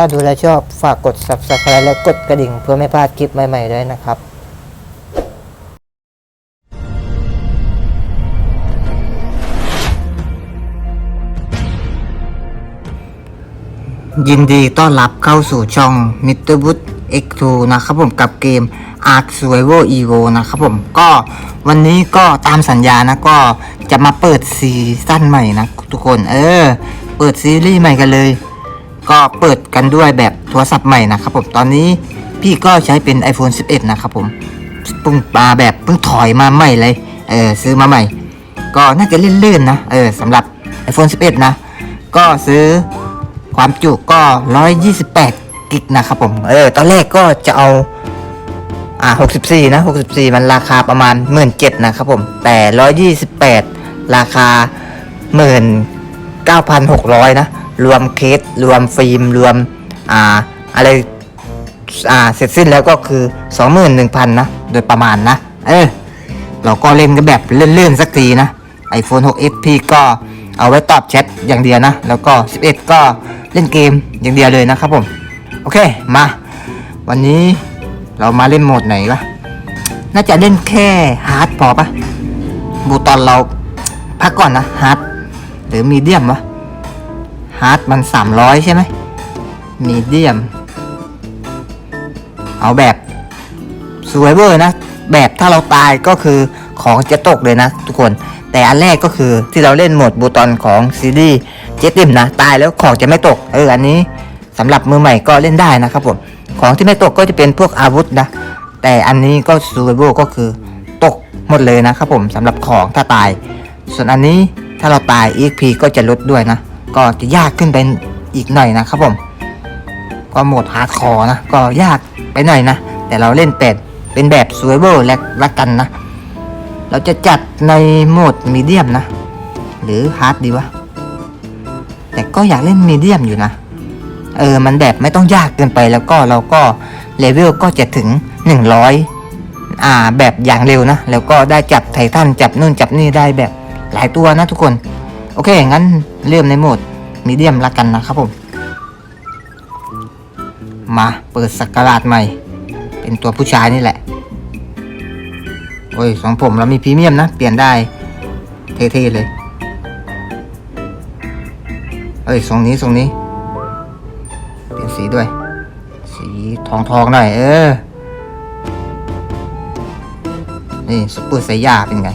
ถ้าดูแลชอบฝากกด subscribe และกดกระดิ่งเพื่อไม่พลาดคลิปใหม่ๆด้วยนะครับยินดีต้อนรับเข้าสู่ช่อง Mr. Wood X2 นะครับผมกับเกม Ark Survival Evo นะครับผมก็วันนี้ก็ตามสัญญานะก็จะมาเปิดซีซั่นใหม่นะทุกคน เออ เปิดซีรีส์ใหม่กันเลย ก็เปิดกันด้วยแบบโทรศัพท์ใหม่นะครับผมตอนนี้พี่ก็ใช้เป็น iPhone 11 นะครับผมเพิ่งมาแบบเพิ่งถอยมาใหม่เลยเออซื้อมาใหม่ ก็น่าจะลื่นๆนะเออสำหรับ iPhone 11 นะ ก็ซื้อความจุก็ 128 กิกนะครับผมเออตอนแรกก็จะเอาอ่า64 นะ 64 มันราคาประมาณ 17,000นะครับผม แต่ 128 ราคา 19,600 นะ รวมเคสรวมฟิล์มรวมอ่าอะไรอ่าเสร็จสิ้นแล้วก็คือ 21,000 นะ โดยประมาณนะ เออ เราก็เล่นกันแบบเลื่อนๆสักทีนะ iPhone 6s พี่ก็เอาไว้ตอบแชทอย่างเดียวนะ แล้วก็ 11 ก็เล่นเกมอย่างเดียวเลยนะครับผม โอเค มา วันนี้เรามาเล่นโหมดไหนวะ น่าจะเล่นแค่ฮาร์ดพอปะบูตอนเราพักก่อนนะฮาร์ดหรือมีเดียมวะ ฮาร์ดมัน 300 ใช่ไหมมีเดียม เอาแบบ s u r v i v o r นะ แบบถ้าเราตายก็คือของจะตกเลยนะทุกคน แต่อันแรกก็คือที่เราเล่นโหมดบูตอนของซีรีส์เจติมนะ ตายแล้วของจะไม่ตก เอออันนี้สำหรับมือใหม่ก็เล่นได้นะครับผม ของที่ไม่ตกก็จะเป็นพวกอาวุธนะ แต่อันนี้ก็ s u r v i v o r ก็คือตกหมดเลยนะครับผมสำหรับของถ้าตาย ส่วนอันนี้ถ้าเราตาย EXP ก็จะลดด้วยนะ ก็จะยากขึ้นไปอีกหน่อยนะครับผม ก็โหมดฮาร์ดคอร์นะ ก็ยากไปหน่อยนะ แต่เราเล่นเป็ดเป็นแบบ s u r v i v a l และละกันนะ เราจะจัดในโหมดมีเดียมนะ หรือฮาร์ดดีวะ แต่ก็อยากเล่นมีเดียมอยู่นะ เออ มันแบบไม่ต้องยากเกินไปแล้วก็เราก็เลเวลก็จะถึง 100 อ่า แบบอย่างเร็วนะ แล้วก็ได้จับไททันจับนู่นจับนี่ได้แบบหลายตัวนะทุกคน โอเค งั้นเริ่มในโหมดมีเดียมละกันนะครับผม มาเปิดสักการาดใหม่ เป็นตัวผู้ชายนี่แหละ โอ้ยสองผมเรามีพรีเมียมนะ เปลี่ยนได้ เท่ๆเลย เอ้ยทรงนี้ทรงนี้ เปลี่ยนสีด้วย สีทองทองๆหน่อย เออ นี่ซุปเปอร์ไซย่าเป็นไง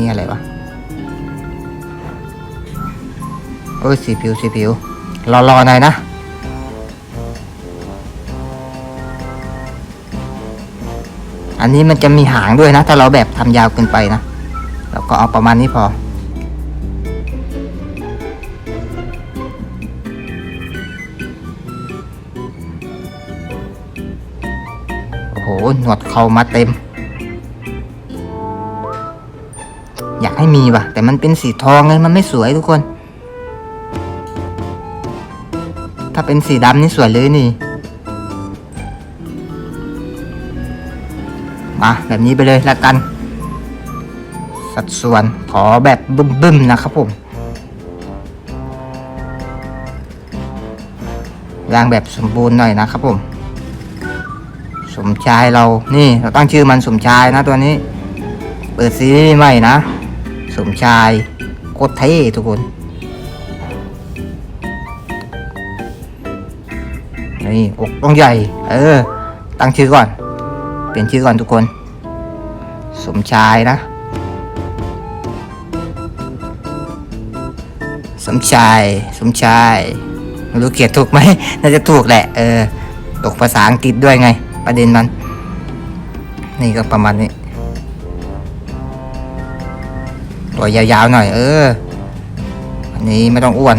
นี้อะไรวะโอ้ยสีผิวสีผิวรอๆหน่อยนะอันนี้มันจะมีหางด้วยนะ ถ้าเราแบบทำยาวเกินไปนะเราก็เอาประมาณนี้พอ โอ้โห หนวดเขามาเต็ม อยากให้มีว่ะ แต่มันเป็นสีทองเลยมันไม่สวยทุกคน ถ้าเป็นสีดำนี่สวยเลยนี่มาแบบนี้ไปเลยละกัน สัดส่วนขอแบบบึ้มๆนะครับผมร่างแบบสมบูรณ์หน่อยนะครับผม สมชายเรา นี่เราตั้งชื่อมันสมชายนะตัวนี้ เปิดซีรีส์ใหม่นะ สมชายโคตรเท่ทุกคน นี่อกต้องใหญ่ เออ ตั้งชื่อก่อน เปลี่ยนชื่อก่อนทุกคน สมชายนะ สมชาย สมชายไม่รู้เขียนถูกไหม น่าจะถูกแหละ เออ ตกภาษาอังกฤษด้วยไง ประเด็นมัน นี่ก็ประมาณนี้ ตัวยาวๆหน่อย เออ อันนี้ไม่ต้องอ้วน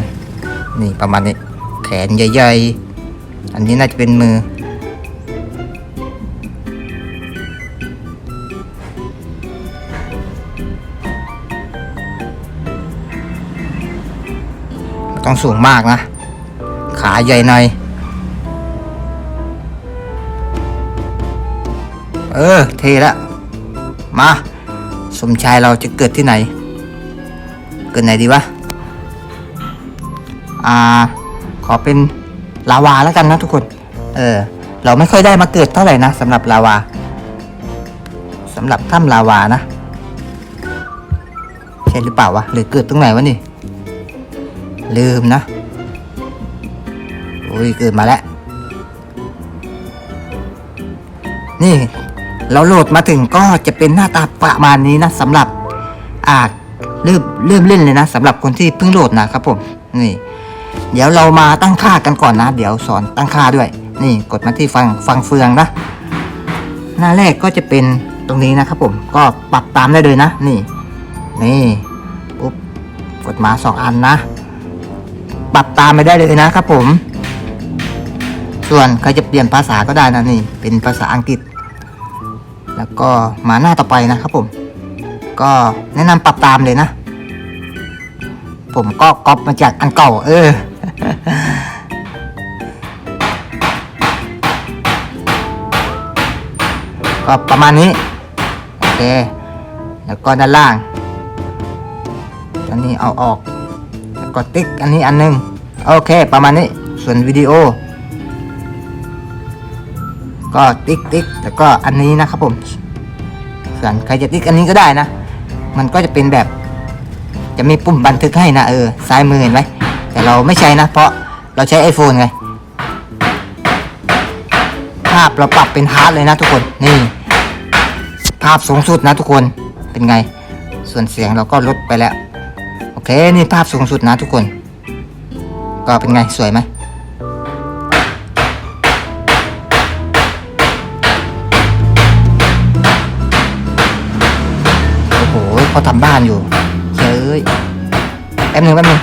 นี่ประมาณนี้ แขนใหญ่ๆ อันนี้น่าจะเป็นมือ ต้องสูงมากนะ ขาใหญ่หน่อย เออ เทละ มา สมชายเราจะเกิดที่ไหน กิดไหนดีวะออ่า ขอเป็นลาวาแล้วกันนะทุกคน เออ เราไม่ค่อยได้มาเกิดเท่าไหร่นะสำหรับลาวาสำหรับถ้ำลาวานะ ใช่หรือเปล่าวะ หรือเกิดตรงไหนวะนี่ ลืมนะอุ้ยเกิดมาแล้ว นี่ เราโหลดมาถึงก็จะเป็นหน้าตาประมาณนี้นะสำหรับอ่า เริ่มเริ่มเล่นเลยนะสำหรับคนที่เพิ่งโหลดนะครับผมนี่ เดี๋ยวเรามาตั้งค่ากันก่อนนะ เดี๋ยวสอนตั้งค่าด้วย นี่กดมาที่ฟังฟังเฟืองนะ หน้าแรกก็จะเป็นตรงนี้นะครับผมก็ปรับตามได้เลยนะ นี่ นี่ปุ๊บกดมาสองอันนะ ปรับตามไปได้เลยนะครับผม ส่วนใครจะเปลี่ยนภาษาก็ได้นะนี่ เป็นภาษาอังกฤษ แล้วก็มาหน้าต่อไปนะครับผม ก็แนะนำปรับตามเลยนะ ผมก็ก๊อปมาจากอันเก่า เออ ก็ประมาณนี้ โอเค แล้วก็ด้านล่าง อันนี้เอาออก แล้วก็ติ๊กอันนี้อันหนึง โอเค ประมาณนี้ ส่วนวิดีโอ ก็ติ๊กติ๊กแล้วก็อันนี้นะครับผมส่วนใครจะติ๊กอันนี้ก็ได้นะ มันก็จะเป็นแบบ จะมีปุ่มบันทึกให้นะเออซ้ายมือเห็นไหมแต่เราไม่ใช้นะ เพราะเราใช้ iPhone ไง ภาพเราปรับเป็นฮาร์ดเลยนะทุกคนนี่ ภาพสูงสุดนะทุกคนเป็นไง ส่วนเสียงเราก็ลดไปแล้ว โอเค นี่ภาพสูงสุดนะทุกคน ก็เป็นไงสวยไหม เขาทำบ้านอยู่เฮ้ยแป๊บหนึงแป๊บหนึง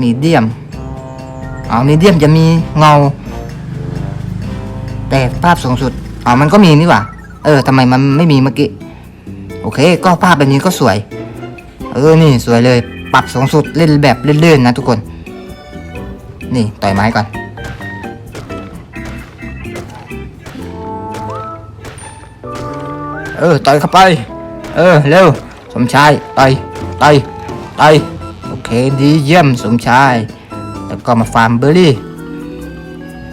มีเดียมเอามีเดียมจะมีเงา แต่ภาพสูงสุดอ๋อมันก็มีนี่หว่า เออทำไมมันไม่มีเมื่อกี้ โอเค ก็ภาพแบบนี้ก็สวย เออ นี่สวยเลย ปรับสูงสุดเล่นแบบเลื่อนๆนะทุกคน นี่ ต่อยไม้ก่อน เออต่อยเข้าไป เออเร็วสมชายต่อยต่อยต่อยโอเคดีเยี่ยมสมชาย แล้วก็มาฟาร์มเบอร์รี่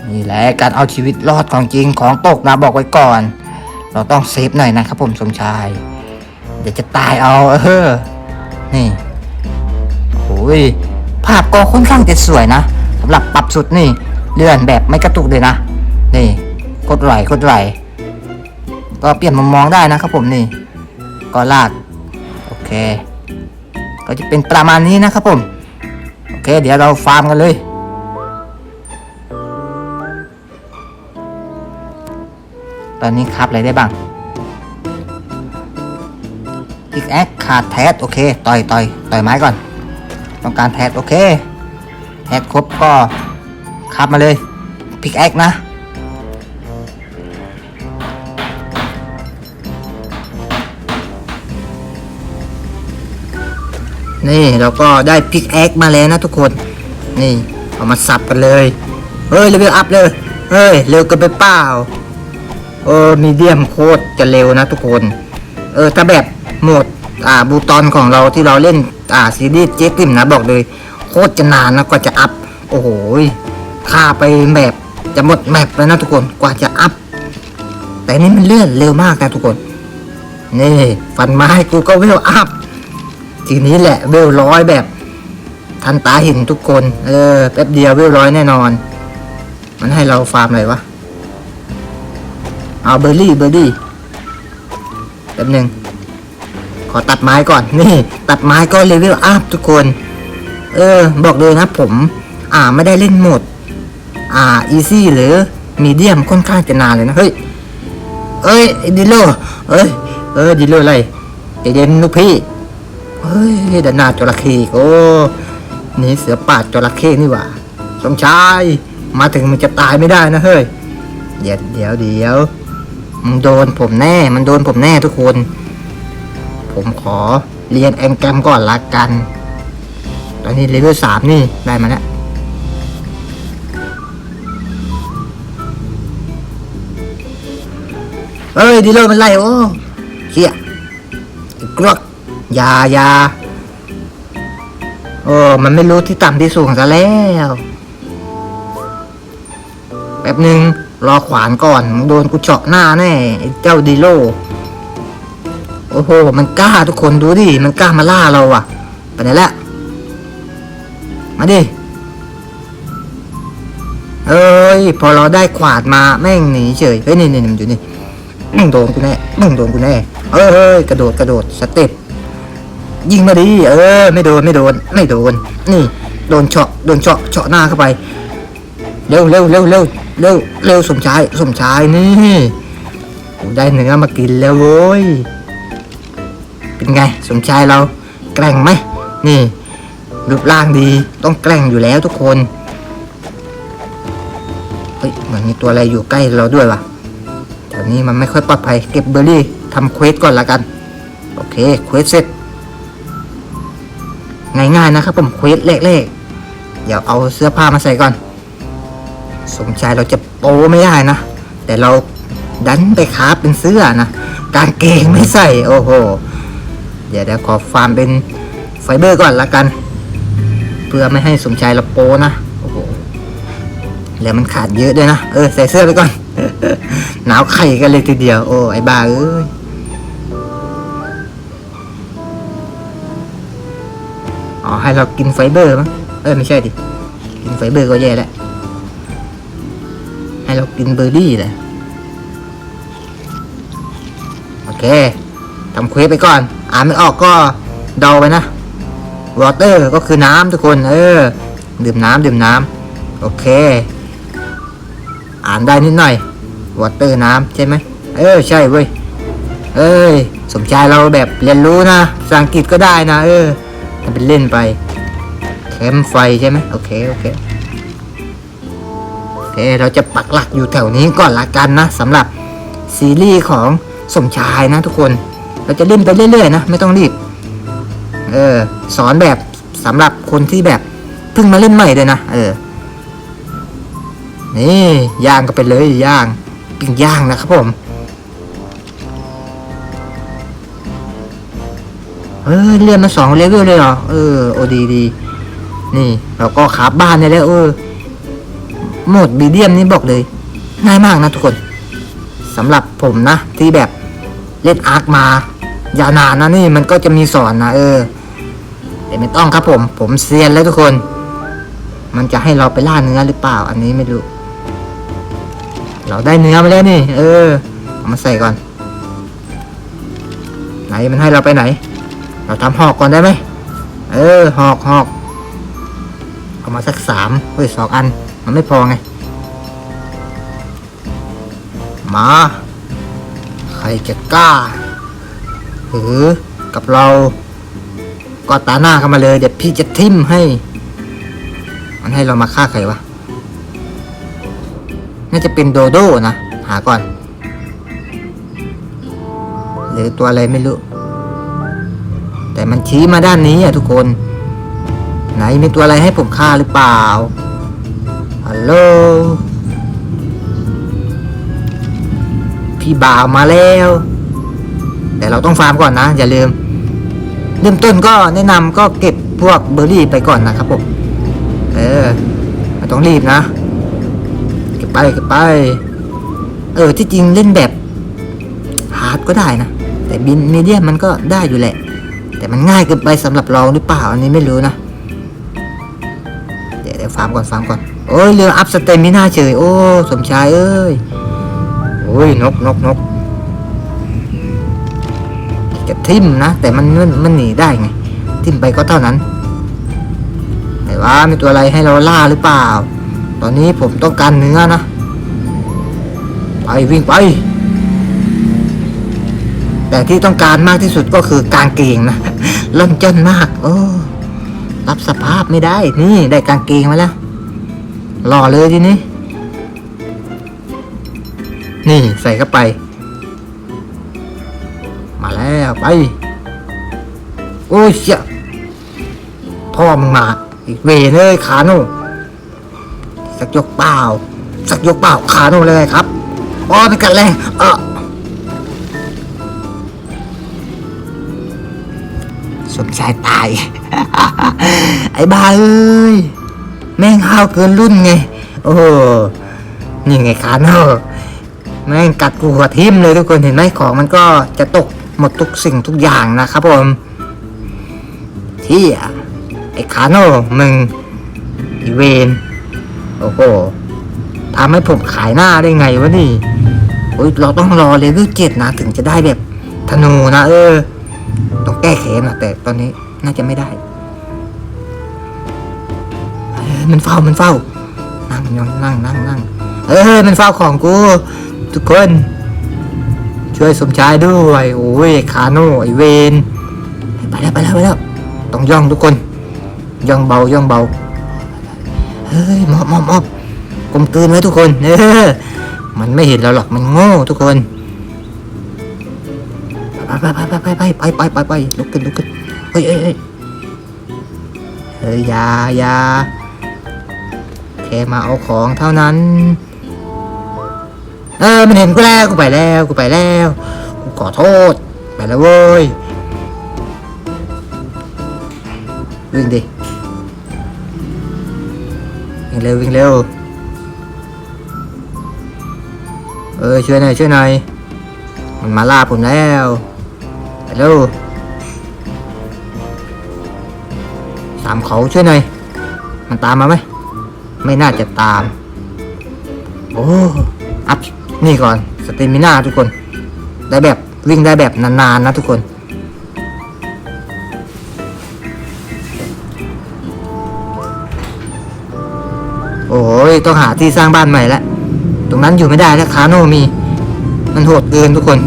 นี่แหละการเอาชีวิตรอดของจริงของตกนะบอกไว้ก่อน เราต้องเซฟหน่อยนะครับผมสมชาย เดี๋ยวจะตายเอาเออนี่โอ้ยภาพก็ค่อนข้างจะสวยนะสำหรับปรับสุดนี่เลื่อนแบบไม่กระตุกเลยนะนี่กดไหลกดไหล ก็เปลี่ยนมุมมองได้นะครับผมนี่ก็ลากโอเค ก็จะเป็นประมาณนี้นะครับผม โอเค เดี๋ยวเราฟาร์มกันเลย ตอนนี้ครับอะไรได้บ้างพิกแอคขาดแทสโอเค ต่อยต่อยต่อยไม้ก่อน ต้องการแทสโอเคแทสครบก็ครับมาเลยพิกแอคนะ นี่เราก็ได้พิกแอคมาแล้วนะทุกคน นี่เอามาสับกันเลย เฮ้ยเลเวลอัพเลย เฮ้ยเร็วกันไปเปล่า เออมีเดียมโคตรจะเร็วนะทุกคน เออถ้าแบบโหมดอ่าบูตอนของเราที่เราเล่นอ่าซีรีส์เจ๊กิมนะบอกเลย โคตรจะนานนะกว่าจะอัพ โอ้โหค่าไปแบบจะหมดแมปแล้วนะทุกคนกว่าจะอัพ แต่นี่มันเลื่อนเร็วมากนะทุกคน นี่ ฟันไม้กูก็เวลอัพ ทีนี้แหละเวลร้อยแบบทันตาเห็นทุกคน เออแป๊บเดียวเวลร้อยแน่นอน มันให้เราฟาร์มอะไรวะ เอาเบอร์รี่เบอร์รี่แป๊บหนึ่งขอตัดไม้ก่อน นี่ ตัดไม้ก็เลเวลอัพทุกคน เออ บอกเลยนะผม อ่าไม่ได้เล่นโหมด อ่าอีซี่หรือมีเดียมค่อนข้างจะนานเลยนะ เฮ้ย เอ้ยดิโลเอ้ย เออดิโลอะไรใจเย็นลูกพี่ เฮ้ยดานหนาจระเข้โอ้นี่เสือป่าจระเข้นี่หว่าสมชายมาถึงมันจะตายไม่ได้นะเฮ้ยเดี๋ยวเดี๋ยวเดี๋ยวมันโดนผมแน่ มันโดนผมแน่ทุกคน ผมขอเรียนแองแกรมก่อนละกัน ตอนนี้เลเวลสามนี่ได้มาแล้วเฮ้ยดีเลยมันไล่โอ้เฮียกรอก ยาอยาโอ้มันไม่รู้ที่ต่ำที่สูงซะแล้วแป๊บหนึ่งรอขวานก่อนมึงโดนกูเจาะหน้าแน่เจ้าดีโล โอ้โห มันกล้าทุกคนดูดิ มันกล้ามาล่าเราอะไปไหนละมาดิ เอ้ย พอเราได้ขวาดมาแม่งหนีเฉย เฮ้ยนี่นี่มันอยู่นี่มึงโดนกูแน่มึงโดนกูแน่ เอ้ยกระโดดกระโดดสเต็ป ยิงมาดิเออ ไม่โดนไม่โดน ไม่โดน นี่ โดนเฉาะโดนเฉาะเฉาะหน้าเข้าไป เร็วเร็วเร็วเร็วเร็วเร็วสมชายสมชายนี่ได้เนื้อมากินแล้วโว้ยเป็นไงสมชายเราแกร่งไหมนี่รูปร่างดีต้องแกร่งอยู่แล้วทุกคนเฮ้ยเหมือนมีตัวอะไรอยู่ใกล้เราด้วยวะแถวนี้มันไม่ค่อยปลอดภัยเก็บเบอร์รี่ทำเควสก่อนละกัน โอเคเควสเสร็จ ง่ายๆนะครับผมเควสแรกๆเดี๋ยวเอาเสื้อผ้ามาใส่ก่อน สมชายเราจะโป้ไม่ได้นะ แต่เราดันไปคาเป็นเสื้อนะกางเกงไม่ใส่โอ้โห เดี๋ยวเดี๋ยวขอฟาร์มเป็นไฟเบอร์ก่อนละกัน เพื่อไม่ให้สมชายเราโป้นะโอ้โหแล้วมันขาดเยอะด้วยนะ เออใส่เสื้อไปก่อน หนาวไข่กันเลยทีเดียว โอ้ไอ้บ้าเอ้ย อ๋อ ให้เรากินไฟเบอร์มั้งเออไม่ใช่ดิ กินไฟเบอร์ก็แย่แล้ว ให้เรากินเบอร์รี่แหละโอเคทำเควสไปก่อน อ่านไม่ออกก็เดาไปนะ water ก็คือน้ำทุกคน เออ ดื่มน้ำดื่มน้ำโอเค อ่านได้นิดหน่อย water น้ำใช่ไหม เออ ใช่เว้ย เอ้ย สมชายเราแบบเรียนรู้นะภาษาอังกฤษก็ได้นะ เออ ทำเป็นเล่นไปแคมไฟใช่ไหมโอเคโอเคโอเค เราจะปักหลักอยู่แถวนี้ก่อนละกันนะสำหรับซีรีส์ของสมชายนะทุกคน เราจะเล่นไปเรื่อยๆนะไม่ต้องรีบ เออ สอนแบบสำหรับคนที่แบบเพิ่งมาเล่นใหม่เลยนะเออ นี่ย่างก็ไปเลยย่างปิ้งย่างนะครับผม เออเรียนมาสองเลเวลเลยเหรอ เออ โอดีดี นี่เราก็ขาบบ้านได้แล้ว เออ โหมดบีเดียมนี่บอกเลย ง่ายมากนะทุกคนสำหรับผมนะ ที่แบบเล่นอาร์คมา ยาวนานนะนี่มันก็จะมีสอนนะเออแต่ไม่ต้องครับผม ผมเซียนแล้วทุกคน มันจะให้เราไปล่าเนื้อหรือเปล่า อันนี้ไม่รู้ เราได้เนื้อมาแล้วนี่ เออ เอามาใส่ก่อน ไหนมันให้เราไปไหน เราทำหอกก่อนได้ไหมเออหอกหอกเอามาสักสามเฮ้ยสองอัน มันไม่พอไง มา ใครจะกล้า หรือกับเราก็ตาหน้าเข้ามาเลย เดี๋ยวพี่จะทิมให้ มันให้เรามาฆ่าใครวะ น่าจะเป็นโดโด้นะ หาก่อน หรือตัวอะไรไม่รู้ แต่มันชี้มาด้านนี้อะทุกคน ไหนมีตัวอะไรให้ผมฆ่าหรือเปล่า ฮัลโหล พี่บ่าวมาแล้ว แต่เราต้องฟาร์มก่อนนะ อย่าลืม เริ่มต้นก็แนะนำก็เก็บพวกเบอร์รี่ไปก่อนนะครับผม เออไม่ต้องรีบนะ เก็บไปเก็บไป เออที่จริงเล่นแบบ ฮาร์ดก็ได้นะ แต่บินมีเดียมมันก็ได้อยู่แหละ แต่มันง่ายเกินไปสำหรับเราหรือเปล่าอันนี้ไม่รู้นะ เดี๋ยวเดี๋ยวฟาร์มก่อนฟาร์มก่อนโอ้ยเรืออัพสเตมิน่าเฉยโอ้สมชายเอ้ยโอ้ยนกนกนกจะทิ่มนะแต่มันมันมันหนีได้ไง ทิ่มไปก็เท่านั้นไหนว่ามีตัวอะไรให้เราล่าหรือเปล่า ตอนนี้ผมต้องการเนื้อนะไปวิ่งไป แต่ที่ต้องการมากที่สุดก็คือกางเกงนะล่นจนมาก โอ้รับสภาพไม่ได้ นี่ได้กางเกงมาแล้วหล่อเลยทีนี้ นี่ใส่เข้าไป มาแล้วไป โอ้ยเชี่ยพ่อมึงมา อีกเวเลยขาโน่สักยกเปล่า สักยกเปล่าขาโน่เลยครับอ๋อนกันแรงเออายตาย ไอ้บ้าเอ้ย แม่งห้าวเกินรุ่นไง โอ้โห นี่ไงคาโน่แม่งกัดกูหัวทิ่มเลยทุกคนเห็นไหมของมันก็จะตกหมดทุกสิ่งทุกอย่างนะครับผมที่ไอ้คาโน่มึงอีเวนโอ้โหทำให้ผมขายหน้าได้ไงวะนี่โอ้ยเราต้องรอเลเวลเจ็ดนะถึงจะได้แบบธนูนะเออ ต้องแก้แค้นนะแต่ตอนนี้น่าจะไม่ได้ มันเฝ้ามันเฝ้า นั่งนั่งนั่งนั่งนั่งเอ้ยมันเฝ้าของกู ทุกคน ช่วยสมชายด้วยโอ้ยคาโน่ไอเวนไปแล้วไปแล้วไปแล้วต้องย่องทุกคน ย่องเบาย่องเบาเฮ้ยมอบมอบมอบกลมกลืนไว้ทุกคนเออมันไม่เห็นเราหรอกมันโง่ทุกคน ไปไปไปไปไปไปไปไปไปลุกขึ้นลุกขึ้นเฮ้ยเฮ้ยเฮ้ยเฮ้ยายาแค่มาเอาของเท่านั้น เออมันเห็นกูแล้วกูไปแล้วกูไปแล้วกูขอโทษไปแล้วเว้ยวิ่งดิวิ่งเร็ววิ่งเร็วเออช่วยหน่อยช่วยหน่อยมันมาล่าผมแล้ว เร็วตามเขาช่วยหน่อย มันตามมาไหม ไม่น่าจะตาม โอ้ อัพ นี่ก่อน สเตมิน่าทุกคน ได้แบบวิ่งได้แบบนานๆนะทุกคน โอ้ย ต้องหาที่สร้างบ้านใหม่แล้วตรงนั้นอยู่ไม่ได้แล้วคาโนมี มันโหดเกินทุกคน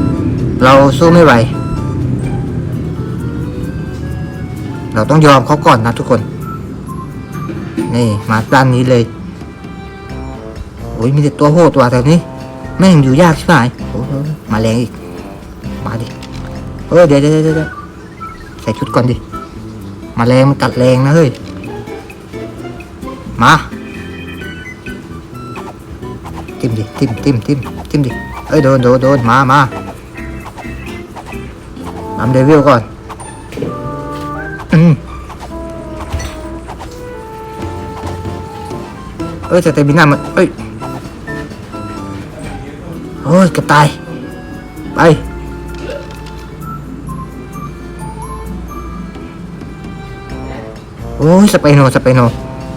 เราสู้ไม่ไหว เราต้องยอมเขาก่อนนะทุกคน นี่มาด้านนี้เลยโอ้ยมีแต่ตัวโหดตัวแถวนี้แม่งอยู่ยากใช่ไหมโอ้มาแรงอีก มาดิเออเดี๋ยเดี๋ยวเดี๋ยวเดี๋ยวใส่ชุดก่อนดิ มาแรงมันกัดแรงนะเฮ้ย มาทิมดิทิมทิมทิมทิมดิเอ้ยโดนโดนโดนมามาทำเดวิลก่อน เอ้ยสเตมิน่ามันเอ้ยโอ้ยกือบตาย ไปโอ้ยสเปโนสเปโน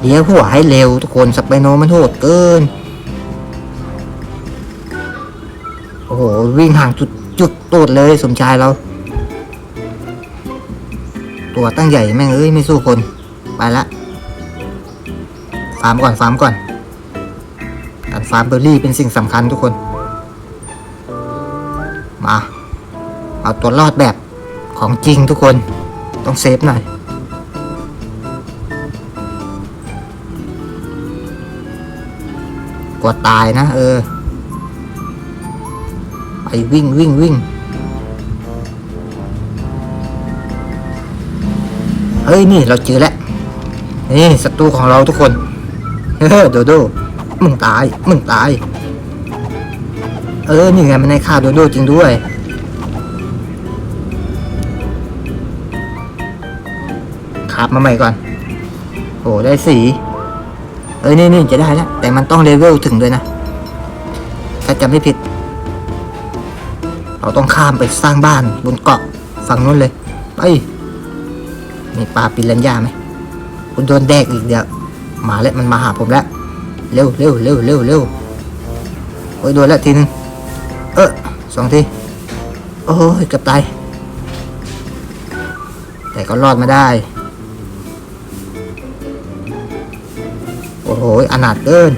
เดี๋ยวหัวให้เร็วทุกคนสเปโนมันโหดเกิน โอ้โห วิ่งห่างจุดจุดตูดเลยสมชายเรา ตัวตั้งใหญ่แม่งเอ้ย ไม่สู้คน ไปละ ฟาร์มก่อน ฟาร์มก่อน การฟาร์มเบอร์รี่เป็นสิ่งสำคัญทุกคน มา เอาตัวรอดแบบของจริงทุกคน ต้องเซฟหน่อยกลัวตายนะ เออ ไปวิ่งวิ่งวิ่งเฮ้ย นี่เราเจอแล้ว นี่ศัตรูของเราทุกคน เฮ้อโดโด มึงตาย มึงตาย เออ นี่ไงมันในฆ่าโดโดจริงด้วย ขับมาใหม่ก่อน โอ้ได้สี เอ้ยนี่นี่จะได้แล้ว แต่มันต้องเลเวลถึงด้วยนะ ถ้าจำไม่ผิด เราต้องข้ามไปสร้างบ้านบนเกาะฝั่งนู้นเลย ไป มีปลาปิรันย่าไหมคุณโดนแดกอีกเดียว มาแล้วมันมาหาผมแล้ว เร็วเร็วเร็วเร็วเร็วโอ้ยโดนล้วทีนึงเออสองที โอ้ยเกือบตาย แต่ก็รอดมาได้ โอ้โหอนาถเกิน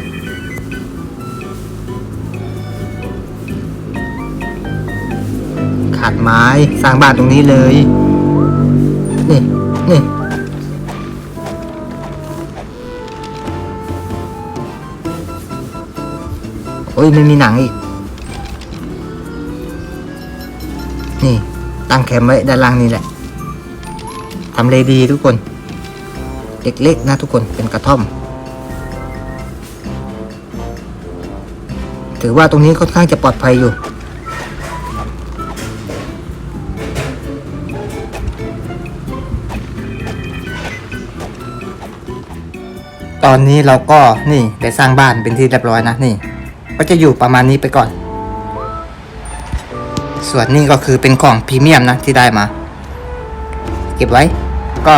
ขาดไม้สร้างบ้านตรงนี้เลย้ยไม่มีหนังอีก นี่ตั้งแคมไว้ด้านล่างนี่แหละทำเลดีทุกคน เล็กๆนะทุกคนเป็นกระท่อม ถือว่าตรงนี้ค่อนข้างจะปลอดภัยอยู่ ตอนนี้เราก็นี่ได้สร้างบ้านเป็นที่เรียบร้อยนะนี่ ก็จะอยู่ประมาณนี้ไปก่อน ส่วนนี้ก็คือเป็นของพรีเมียมนะที่ได้มา เก็บไว้ ก็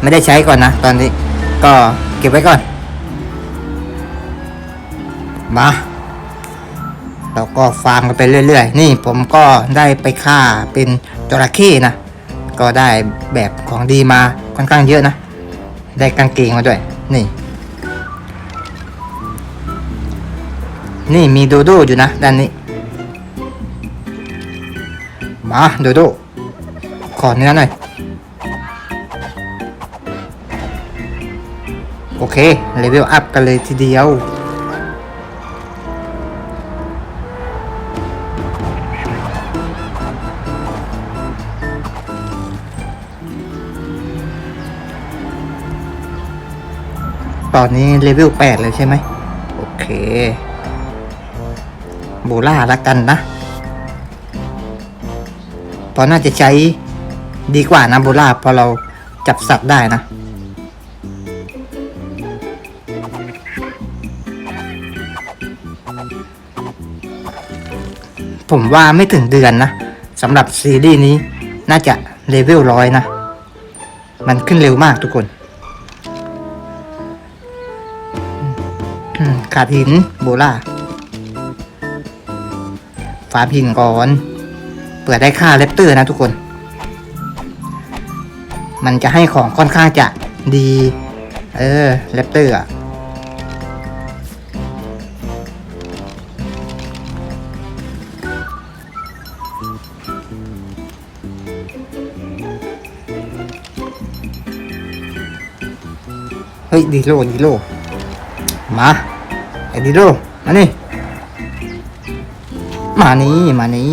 ไม่ได้ใช้ก่อนนะ ตอนนี้ก็เก็บไว้ก่อน มาเราก็ฟาร์มกันไปเรื่อย ๆ นี่ผมก็ได้ไปฆ่าเป็นจระเข้นะ ก็ได้แบบของดีมาค่อนข้างเยอะนะ ได้กางเกงมาด้วย นี่ นี่มีโดโดอยู่นะด้านนี้ มาโดโดขอเนื้อหน่อย โอเค เลเวลอัพกันเลยทีเดียว ตอนนี้เลเวล8เลยใช่ไหม โอเค บูล่าละกันนะพราะน่าจะใช้ดีกว่านะโบล่าพอเราจับสัตว์ได้นะ ผมว่าไม่ถึงเดือนนะสำหรับซีรีส์นี้น่าจะเลเวลร้อยนะ มันขึ้นเร็วมากทุกคนขาดหินโบล่า ฝาหินก่อน เปิดได้ค่าเลปเตอร์นะทุกคน มันจะให้ของค่อนข้างจะดี เออเลปเตอร์อะเฮ้ยดีโลดีโลมาไอ้ดิโดมานี่ มานี่มานี่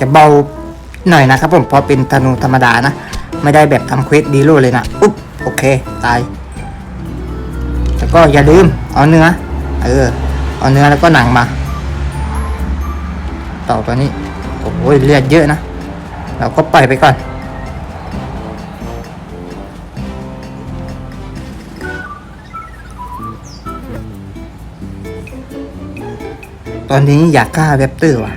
จะเบาหน่อยนะครับผมพราะเป็นธนูธรรมดานะ ไม่ได้แบบทำเควสดีโลเลยนะอุ๊บโอเค ตาย แล้วก็อย่าลืม เอาเนื้อ เออ เอาเนื้อแล้วก็หนังมา ต่อตัวนี้ โอ้ยเลือดเยอะนะ เราก็ปล่อยไปก่อน ตอนนี้อยากกล้าเว็บเตอร์ว่ะ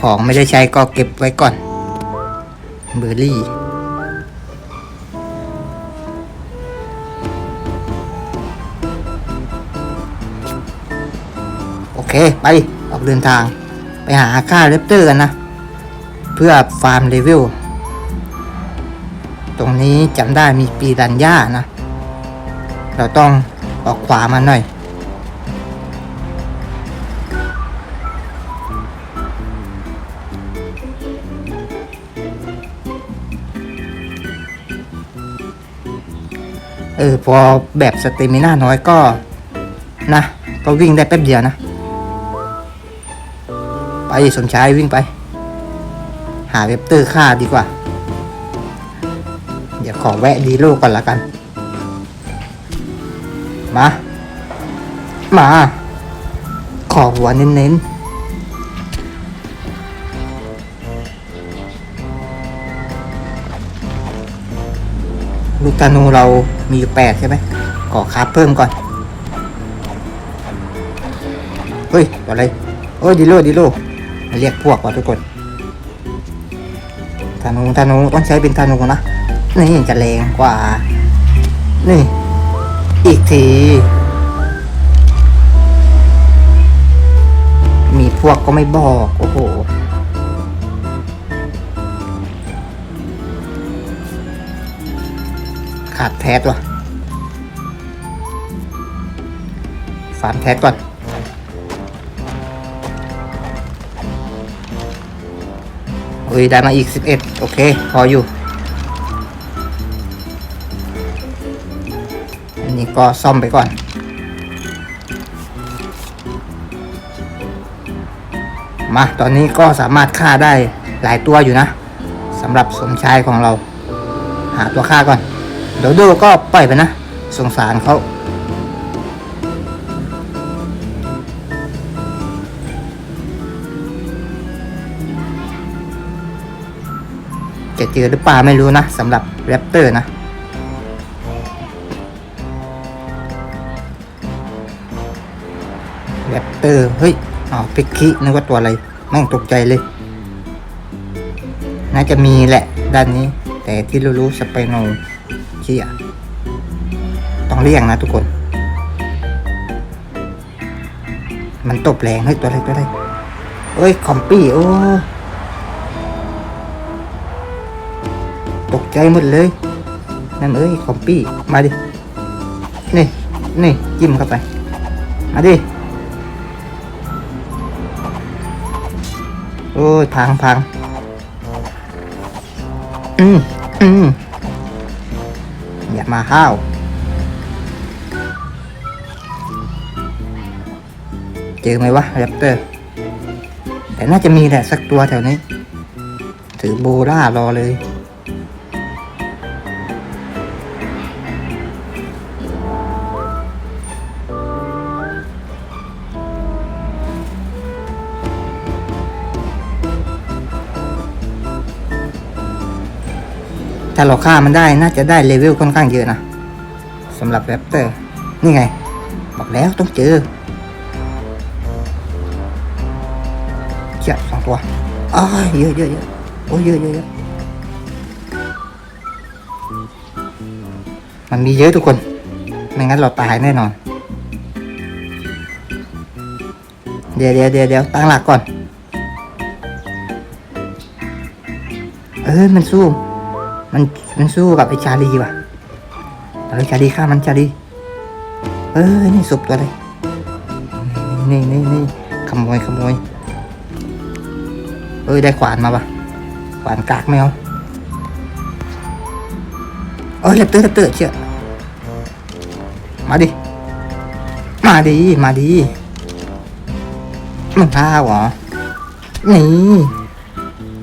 ของไม่ได้ใช้ก็เก็บไว้ก่อนเบอร์รี่โอเค ไป ออกเดินทาง ไปหาค่าเรปเตอร์กันนะ เพื่อฟาร์มเลเวล ตรงนี้จำได้มีปีดันย่านะ เราต้องออกขวามาหน่อย เออ พอแบบสเตมิน่าน้อยก็ นะ ก็วิ่งได้แป๊บเดียวนะ ไปสมชายวิ่งไป หาเว็บเตอร์ค่าดีกว่า เดี๋ยวขอแวะดีโลก่อนละกัน มา มา ขอหัวเน้นๆ ลูกธนูเรามีแปดใช่ไหมขอคาเพิ่มก่อน เฮ้ย อะไรโอ้ยดีโลดีโลเรียกพวกว่ะทุกคนธนูธนูต้องใช้เป็นธนูนะ นี่จะแรงกว่า นี่ อีกที มีพวกก็ไม่บอก โอ้โห ขาดแท็ว่ะฟาร์มแท็ก่อนโอ้ยได้มาอีก 11 โอเค พออยู่ ก็ซ่อมไปก่อน มาตอนนี้ก็สามารถฆ่าได้หลายตัวอยู่นะสำหรับสมชายของเรา หาตัวฆ่าก่อน เดี๋ยวดูก็ปล่อยไปนะ สงสารเขาจะเจอหรือเปล่าไม่รู้นะสำหรับแรปเตอร์นะ เตอเฮ้ยอ๋อพิกคินึกว่าตัวอะไรแม่งตกใจเลย น่าจะมีแหละ ด้านนี้ แต่ที่รู้ๆสไปโนเชียต้องเรียกนะทุกคน มันตบแรงเฮ้ยตัวอะไรตัวอะไรเอ้ย คอมปี้โอ้ตกใจหมดเลย นั่นเอ้ย คอมปี้ มาดิ นี่ นี่ จิ้มเข้าไป มาดิ อ้ยพังพังอืมอืมอย่ามาห้าวเจอไหมวะแรปเตอร์ แต่น่าจะมีแหละสักตัวแถวนี้ ถือโบล่ารอเลยาเราฆ่ามันได้น่าจะได้เลเวลค่อนข้างเยอะนะสำหรับแรปเตอร์ นี่ไง บอกแล้วต้องเจอเจ็ดสองตัวอ้ายเยอะเยอะเยอะโอ้เยอะเยอะเยอะมันมีเยอะทุกคน ไม่งั้นเราตายแน่นอน เดี๋ยวเดี๋ยวเดี๋ยวเดี๋ยวตั้งหลักก่อน เออมันสู้ มันมันสู้กับไอ้ชาลีว่ะเอาเลยชาลีฆ่ามันชาลีเออนี่ศพตัวอะไรนี่นี่นี่ขโมยขโมยเอ้ยได้ขวานมาว่ะขวานกากแมวเอ้ยเลปเตอร์เลปเตอร์เชี่ยมาดิ มาดิ มาดิมึงฆ่าเหรอ นี่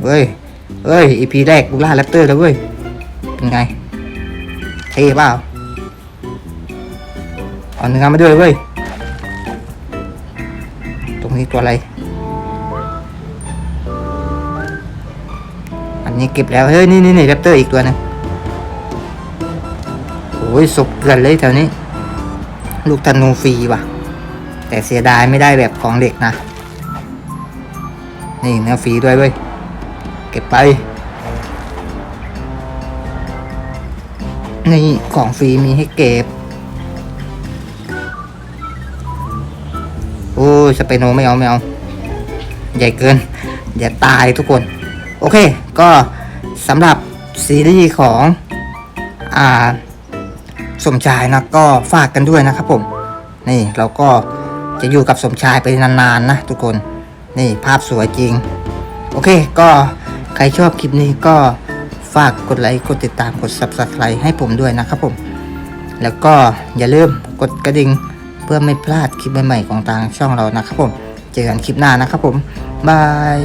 เว้ยเอ้ยอีพีแรกกูล่าแรปเตอร์แล้วเว้ย เป็นไงเท่เปล่าเอาเนื้อมาด้วยเว้ย ตรงนี้ตัวอะไร อันนี้เก็บแล้ว เฮ้ย นี่นี่นี่แรปเตอร์อีกตัวนึงโอ้ยศพเกลือนเลยแถวนี้ ลูกธนูฟรีว่ะ แต่เสียดายไม่ได้แบบของเด็กนะ นี่เนื้อฟรีด้วยเว้ย เก็บไป นี่ของฟรีมีให้เก็บ โอ้ยสเปโนไม่เอาไม่เอา ใหญ่เกิน อย่าตายทุกคน โอเค ก็สำหรับซีรีส์ของ อ่า สมชายนะ ก็ฝากกันด้วยนะครับผม นี่เราก็จะอยู่กับสมชายไปนานๆนะทุกคน นี่ภาพสวยจริง โอเค ก็ใครชอบคลิปนี้ก็ ฝากกดไลค์กดติดตามกด Subscribe ให้ผมด้วยนะครับผม แล้วก็อย่าลืมกดกระดิ่งเพื่อไม่พลาดคลิปใหม่ๆของทางช่องเรานะครับผม เจอกันคลิปหน้านะครับผม บาย